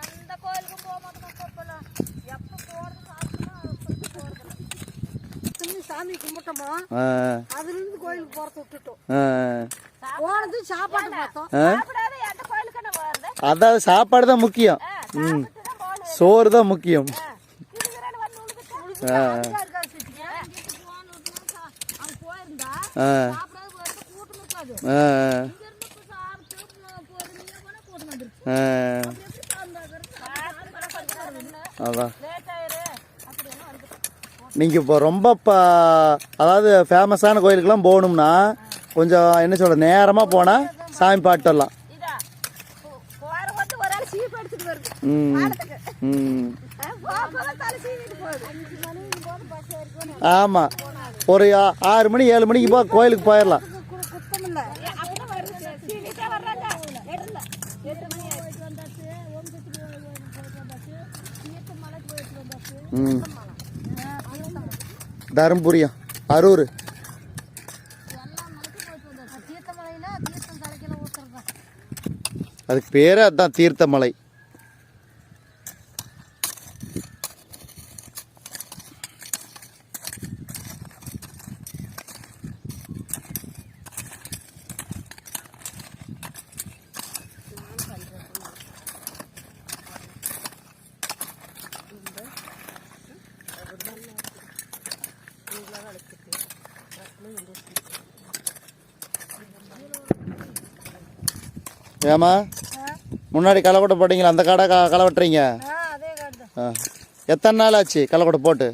எந்த கோயிலுக்கும் போக மாட்டோம் கொப்பெல்லாம் எப்போ போகிறது சாப்பிட்டோம் சாமி கும்பிட்டோமா ஆ அதுல இருந்து கோயிலுக்கு போறத விட்டுட்டோம் ஆ போனது சாப்பாடு பார்த்தோம் சாப்பிடாத எந்த கோயிலுக்கு நான் வருது அதாவது சாப்பாடு தான் முக்கியம் ம் சோறு தான் முக்கியம் ஆ அதான். நீங்கள் இப்போ ரொம்ப ப அதாவது ஃபேமஸான கோயிலுக்கெல்லாம் போகணும்னா கொஞ்சம் என்ன சொல்ற நேரமாக போனால் சாமி பாட்டுலாம். ஒரு ஆமாம் ஒரு ஆறு மணி ஏழு மணிக்கு போ கோயிலுக்கு போயிடலாம் குத்தம் இல்லை அப்படியே வருது சீவிட்டே வர்றாங்க எட்டுல எட்டு மணி ஆயிடுச்சு போயிட்டு வந்தாச்சு ஓம் சக்தி கோயில் போயிட்டு வந்தாச்சு தீர்த்த மலைக்கு போயிட்டு வந்தாச்சு ம் தீர்த்தமலை. தருமபுரியா அரூர் எல்லா மலைக்கும் போயிட்டு வந்தாச்சு தீர்த்தமலையில தீர்த்தம் தருமபுரியா அரூர். அதுக்கு பேரே அதுதான் தீர்த்தமலை. ஏமா முன்னாடி களைக்கொட்டை போட்டீங்களா? அந்த கடை க களை வெட்டுறீங்க ஆ. எத்தனை நாள் ஆச்சு களைக்கொட்டை போட்டு?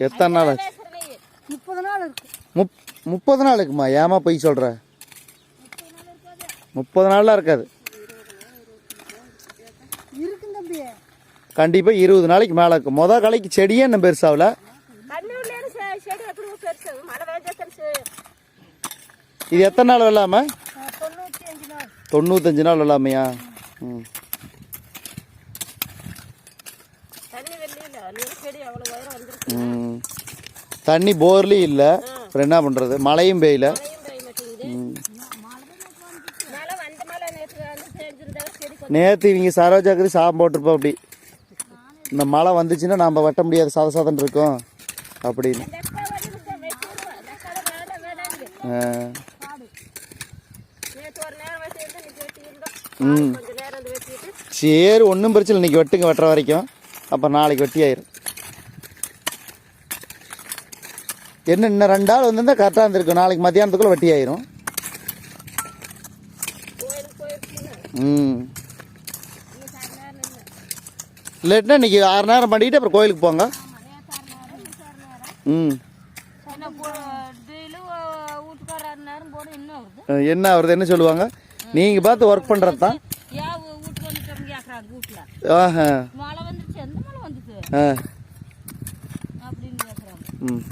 எத்தனை நாள் ஆச்சு? முப்பது நாள் இருக்கு. முப் முப்பது நாள் இருக்குமா? ஏமா பொய் சொல்கிற முப்பது நாள்லாம் இருக்காது இருக்கும் தம்பி கண்டிப்பாக இருபது நாளைக்கு மேலே இருக்கும். மொதல் கலைக்கு செடியே இன்னும் பெருசாகல இது எத்தனை நாள் வெள்ளாம? தொண்ணூத்தஞ்சு நாள். வெள்ளாமையா? ம். தண்ணி போர்லேயும் இல்லை. அப்புறம் என்ன பண்ணுறது மழையும் பெய்யல. நேற்று இவங்க சரோஜாக்கரி சாபம் போட்டிருப்போம் அப்படி. இந்த மழை வந்துச்சுன்னா நாம் வெட்ட முடியாது சாத சாதம் இருக்கும். அப்படின்னு. ம். சரி ஒன்றும் பிரச்சனை இல்லை. இன்னைக்கு வெட்டுங்க வெட்டுற வரைக்கும். அப்புறம் நாளைக்கு வெட்டி ஆயிரும். என்ன இன்னும் ரெண்டு ஆள் வந்திருந்தால் கரெக்டாக இருந்திருக்கும். நாளைக்கு மத்தியானத்துக்குள்ளே வெட்டி ஆயிரும். ம் இன்னைக்கு அரை நேரம் நின்று இல்லாட்டினா இன்னைக்கு ஆறு நேரம் பண்ணிட்டு அப்புறம் கோயிலுக்கு போங்க. ம். என்ன வருது என்ன சொல்லுவாங்க? நீங்கள் பார்த்து ஒர்க் பண்ணுறது தான். ஆஹா. ஆ. ம்.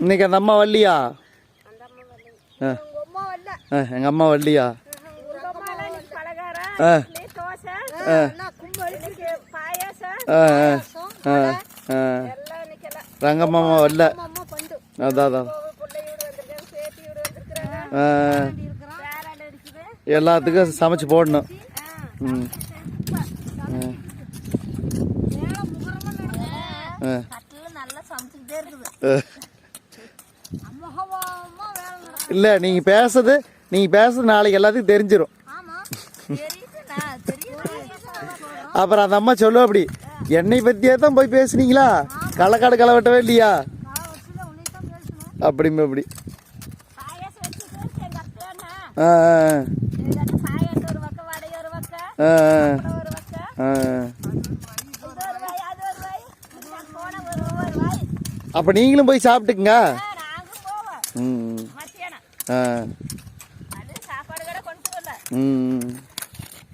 இன்னைக்கு அந்த அம்மா வரலையா? அந்த அம்மா வரல ஆ உங்கள் அம்மா வரல ஆ எங்கள் அம்மா வரலையா? ஆ. ஆ. பண்டு அதான் இருக்குது எல்லாத்துக்கும் சமைச்சு போடணும். நல்லா சமைச்சுக்கிட்டே இருக்குது ஆ. அமோகமாக வேலை நடக்கும் இல்லை நீங்கள் பேசுறது நீங்கள் பேசுறது நாளைக்கு எல்லாத்துக்கும் தெரிஞ்சிடும் அப்புறம் அந்த அம்மா சொல்லும் அப்படி என்னை பற்றியே தான் போய் பேசுனீங்களா? களக்காடு களை வெட்டவே இல்லையா? அப்படிமே அப்படி. ஆ அப்போ நீங்களும் போய் சாப்பிட்டுக்குங்க. ம். மத்தியானம் ஆ. அது சாப்பாடு கடை கொண்டு வரல ம்.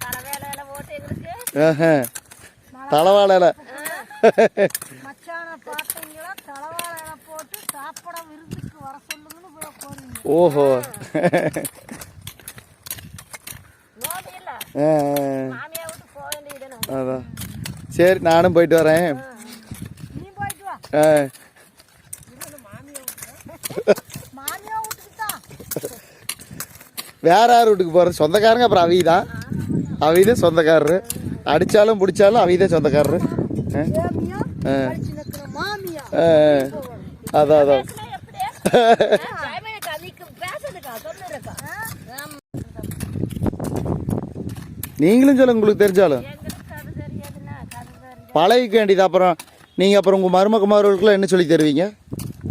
தலை வேலை வேலை போட்டு எங்களுக்கு. ஆஹா. தலவாழை இலை. மச்சான பார்த்தீங்களா தலவாழை இலை போட்டு சாப்பிட விருந்துக்கு வர சொல்லுங்கன்னு போய் போறீங்க ஓஹோ. அதான். சரி நானும் போயிட்டு வரேன். ஆ மாமியா வீட்டுக்கு தான் வேற யார் வீட்டுக்கு போகிறது சொந்தக்காரங்க அப்புறம் அவி தான் அவி தான் சொந்தக்காரரு. அடித்தாலும் பிடிச்சாலும் அவி தான் சொந்தக்காரரு அதான் அதான். நீங்களும் சொல்லுங்க உங்களுக்கு தெரிஞ்சாலும். பழகிக்க வேண்டியது. அப்புறம் நீங்கள் அப்புறம் உங்கள் மருமக மார்களுக்குலாம் என்ன சொல்லி தருவீங்க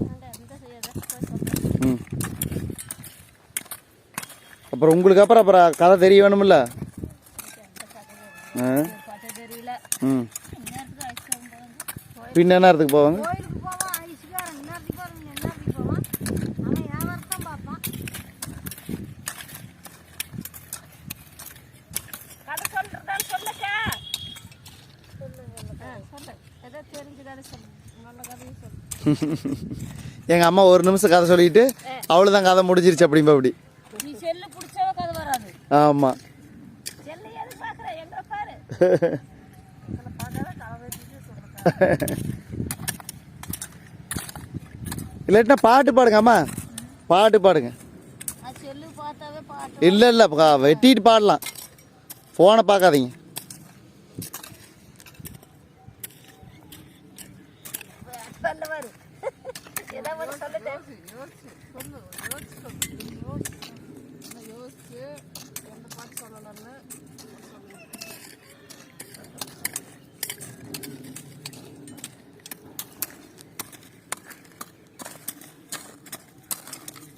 இந்த செய்யாத ம் அப்புறம் உங்களுக்கு அப்புறம் அப்புறம் கதை தெரிய வேணுமில்ல? ம். பின்ன என்ன இடத்துக்கு போவாங்க? எங்கள் அம்மா ஒரு நிமிஷம் கதை சொல்லிட்டு அவ்வளோதான் கதை முடிஞ்சிருச்சு அப்படிம்பா அப்படி நீ செல்லு பிடிச்சவ கதை வராது ஆமாம் இல்லாட்டினா பாட்டு பாடுங்க. அம்மா பாட்டு பாடுங்க இல்லை இல்லை வெட்டிட்டு பாடலாம். ஃபோனை பார்க்காதீங்க சொல்ல வரு ஏதோ ஒன்று சொல்லிட்டேன்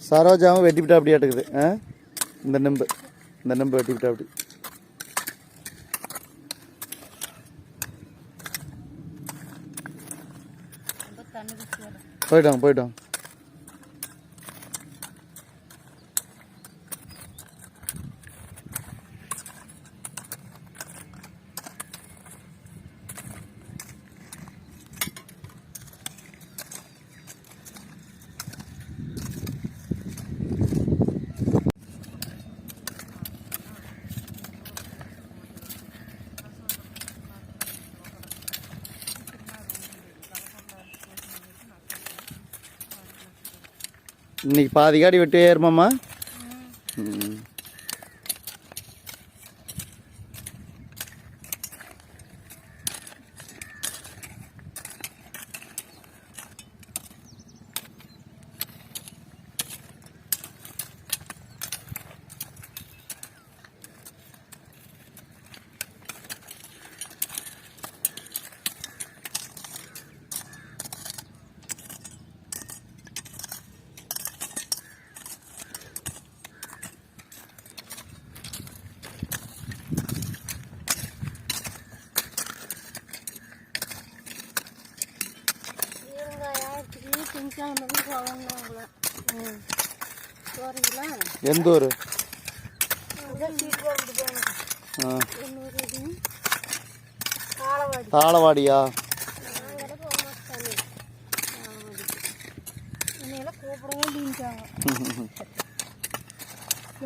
சரோஜாவும் வெட்டிவிட்டா அப்படியே இருக்குது ஆ? இந்த நெம்பு. இந்த நெம்பு வெட்டிவிட்டா அப்படி. தண்ணி குடிச்சு போயிட்டோம் போயிட்டோம் இன்னைக்கு பாதி காடி வெட்டி ஏறுமாம்மா ம். இருங்க யாருக்கு திங்கக்கிழமை போவாங்க உங்களை ம் போகிறீங்களா எந்த ஊர்? தாளவாடியா?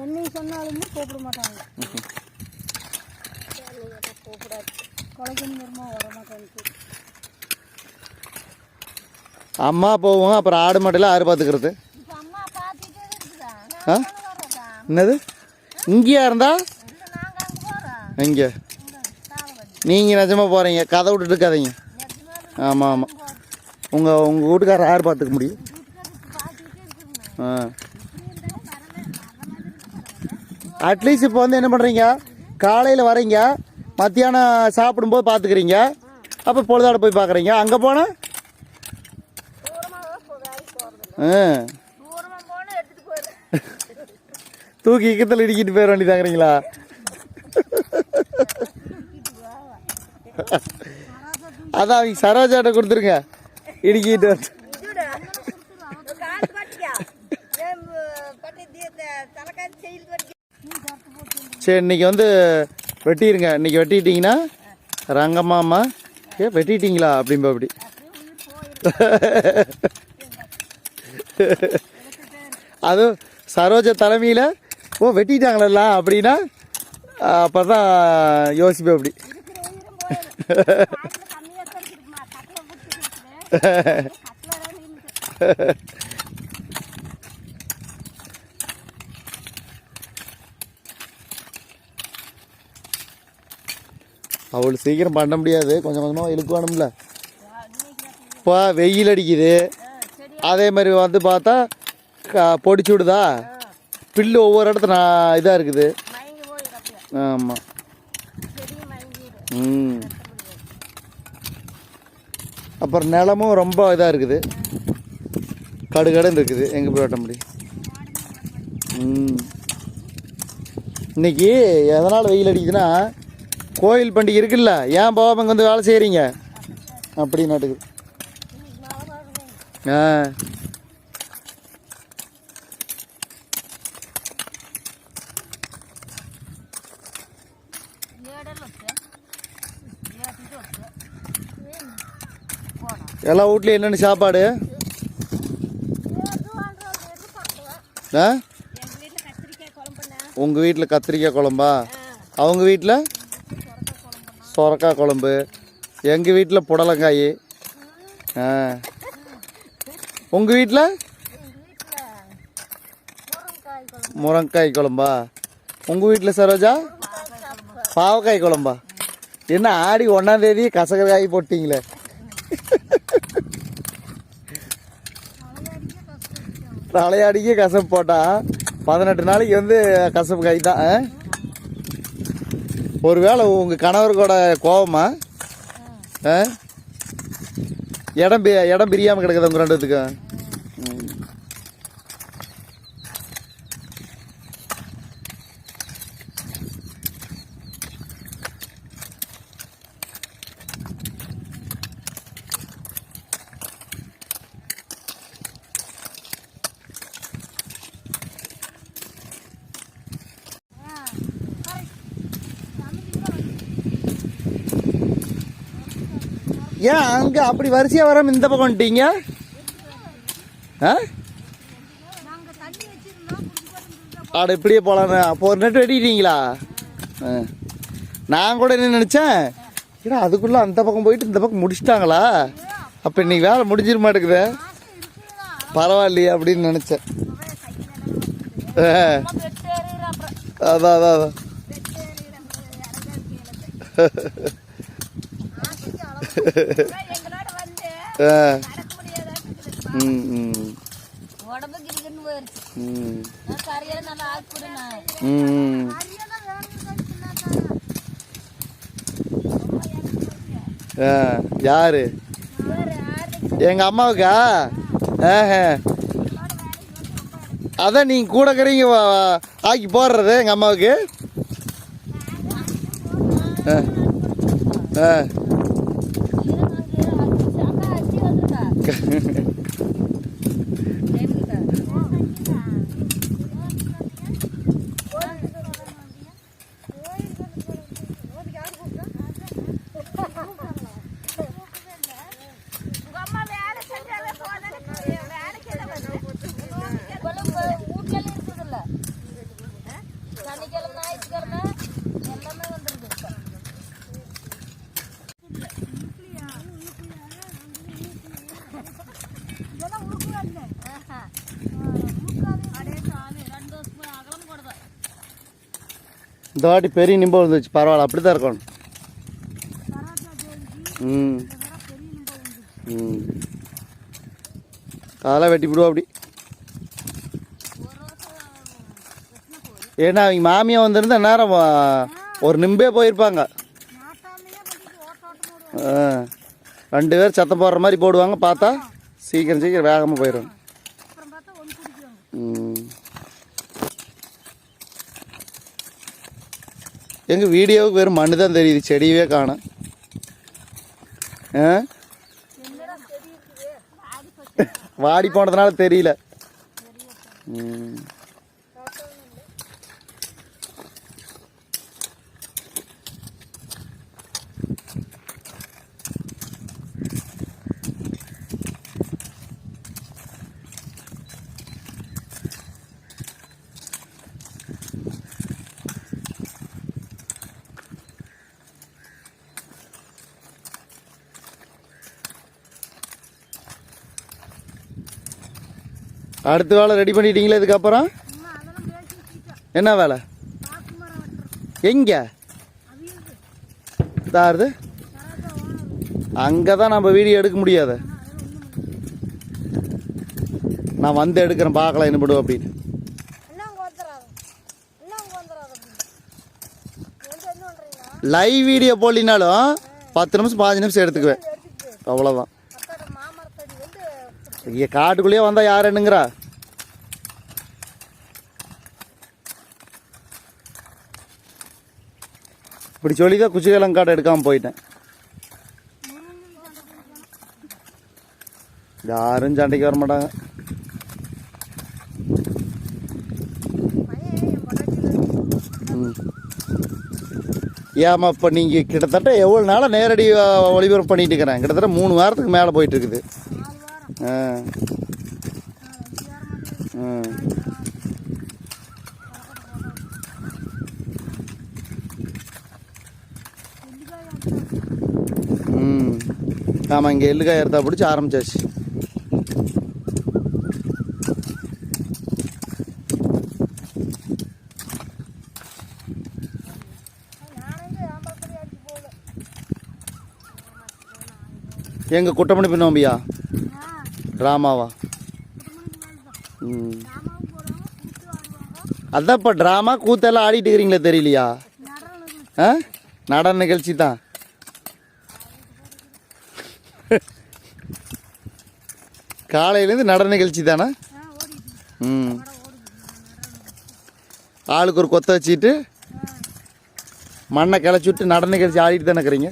என்னை சொன்னாலுமே கூப்பிட மாட்டாங்க கூப்பிடாது கொலைக்கன் மருமா வர மாட்டாங்க அம்மா போவோம் அப்புறம் ஆடு மாட்டெல்லாம் ஆறு பார்த்துக்கிறது ஆ? என்னது? இங்கேயா இருந்தா? இங்கே. நீங்கள் நிஜமாக போகிறீங்க கதை விட்டுட்டு இருக்காதீங்க. ஆமாம் ஆமாம் உங்கள் உங்கள் வீட்டுக்காரர் யார் பார்த்துக்க முடியும்? ஆ. அட்லீஸ்ட் இப்போ வந்து என்ன பண்ணுறீங்க காலையில் வரீங்க. மத்தியானம் சாப்பிடும்போது பார்த்துக்கிறீங்க. அப்போ பொழுதாட போய் பார்க்குறீங்க. அங்கே போனால் ஆ தூரமாக போனால் எடுத்துட்டு போயிடு தூக்கி இக்கத்தில் இடிக்கிட்டு போயிட வேண்டியதாங்கிறீங்களா அதான் அவங்க சரோஜாட்ட கொடுத்துருங்க. இடிக்கிட்டு வந்து. சரி இன்னைக்கு வந்து வெட்டிடுங்க இன்னைக்கு வெட்டிட்டீங்கன்னா ரங்கம்மாம்மா ஏ வெட்டிட்டீங்களா? அப்படிம்பா அப்படி. அதுவும் சரோஜ தலைமையில் ஓ வெட்டிட்டாங்களா அப்படின்னா அப்போ தான் யோசிப்பேன் அப்படி. அவ்வளோ சீக்கிரம் பண்ண முடியாது. கொஞ்சம் கொஞ்சமாக இழுக்கணும்ல இப்போ வெயில் அடிக்குது. அதே மாதிரி வந்து பார்த்தா பொடிச்சு விடுதா? பில்லு ஒவ்வொரு இடத்துல நான் இதாக இருக்குது. ஆமாம் ம். அப்புறம் நிலமும் ரொம்ப இதாக இருக்குது. கடுகடுன்னு இருக்குது எங்கே போய் வெட்ட ம். இன்னைக்கு எதனால் வெயில் அடிக்குதுன்னா கோயில் பண்டிகை இருக்குல்ல ஏன் போகாம இங்கே வந்து வேலை செய்கிறீங்க அப்படி நாட்டுக்கு ஆ. எல்லா வீட்லையும் என்னென்ன சாப்பாடு? ஆ? உங்கள் வீட்டில் கத்திரிக்காய் குழம்பா? அவங்க வீட்டில் சொரக்காய் குழம்பு. எங்கள் வீட்டில் புடலங்காய். ஆ. உங்கள் வீட்டில் முரங்காய் குழம்பா? உங்கள் வீட்டில் சரோஜா? பாவக்காய் குழம்பா? என்ன ஆடி ஒன்றாந்தேதி கசகராய் போட்டிங்களே? தலையாடிக்கு கசப்பு போட்டா பதினெட்டு நாளைக்கு வந்து கசப்பு கை தான் ஒருவேளை உங்கள் கணவருக்கோட கோவமா? ஆ? இடம் இடம் பிரியாமல் கிடக்குது உங்கள் ரெண்டுத்துக்கும் ஏன் அங்கே அப்படி வரிசையாக வராமல் இந்த பக்கம் வந்துட்டீங்க? ஆ? ஆட இப்படியே போகலான்னு அப்போ ஒரு நெட் வெட்டிட்டீங்களா? ஆ. நான் கூட என்ன நினச்சேன் ஏடா அதுக்குள்ளே அந்த பக்கம் போயிட்டு இந்த பக்கம் முடிச்சிட்டாங்களா? அப்போ இன்னைக்கு வேலை முடிஞ்சிட மாட்டேங்குதே. பரவாயில்லையே அப்படின்னு நினச்சேன். ஆ. வெட்டு எறிகிற அப்புறம் அதான் அதான் அதான். வேணும்னு சொன்னாங்க ஆ யாரு? எங்கள் அம்மாவுக்கா? ஆஹா அதான் நீங்கள் கூட இருக்கிறீங்க ஆக்கி போடுறது எங்கள் அம்மாவுக்கு? ஆ. ஆ. இந்த வாட்டி பெரிய நிம்பம் வந்துச்சு பரவாயில்ல அப்படி தான் இருக்கணும். ம். ம். அதெல்லாம் வெட்டி விடுவோம் அப்படி. ஏன்னா அவங்க மாமியா வந்திருந்தா நேரம் ஒரு நிம்பே போயிருப்பாங்க. ரெண்டு பேர் சத்தம் போடுற மாதிரி போடுவாங்க. பார்த்தா சீக்கிரம் சீக்கிரம் வேகமாக போயிடும் அப்புறம் பார்த்தா ஒன்று குடிக்குவாங்க ம். எங்க வீடியோவுக்கு வெறும் மண்ணு தான் தெரியுது செடியவே காணும். இருக்குது? வாடி போனதுனால தெரியல. ம். அடுத்த வேலை ரெடி பண்ணிட்டீங்களா இதுக்கப்புறம்? என்ன வேலை? எங்கே? அவியுது தாருது அங்கே தான் நம்ம வீடியோ எடுக்க முடியாது. நான் வந்து எடுக்கிறேன் பார்க்கலாம் என்ன பண்ணுவோம் அப்படின்னு. லைவ் வீடியோ போடலினாலும் பத்து நிமிஷம் பாஞ்சு நிமிஷம் எடுத்துக்குவேன். அவ்வளோதான் இங்கே காட்டுக்குள்ளேயே வந்தால் யார் என்னங்கிறா இப்படி சொல்லி தான் காட்டை எடுக்காமல் போயிட்டேன். யாரும் சண்டைக்கு வர மாட்டாங்க. ஏமா ம். இப்போ நீங்கள் கிட்டத்தட்ட எவ்வளோ நாளாக நேரடி ஒளிபரப்பு பண்ணிட்டு இருக்கிறேன். கிட்டத்தட்ட மூணு வாரத்துக்கு மேலே போயிட்டு இருக்குது. ஆமாம் இங்கே எள்ளுக்காய் எடுத்தா பிடிச்சி ஆரம்பிச்சாச்சு. எங்கள் குட்டமணி பின்னோம்பியா ட்ராமாவா? ம். அதான் இப்போ ட்ராமா கூத்தெல்லாம் ஆடிட்டு இருக்கிறீங்களே தெரியலையா? ஆ? நடன நிகழ்ச்சி தான். காலையிலேருந்து நடன நிகழ்ச்சி தானே? ம். ஆளுக்கு ஒரு கொத்த வச்சுட்டு மண்ணை கிளச்சி விட்டு நடன நிகழ்ச்சி ஆடிட்டு தானே இருக்கிறீங்க?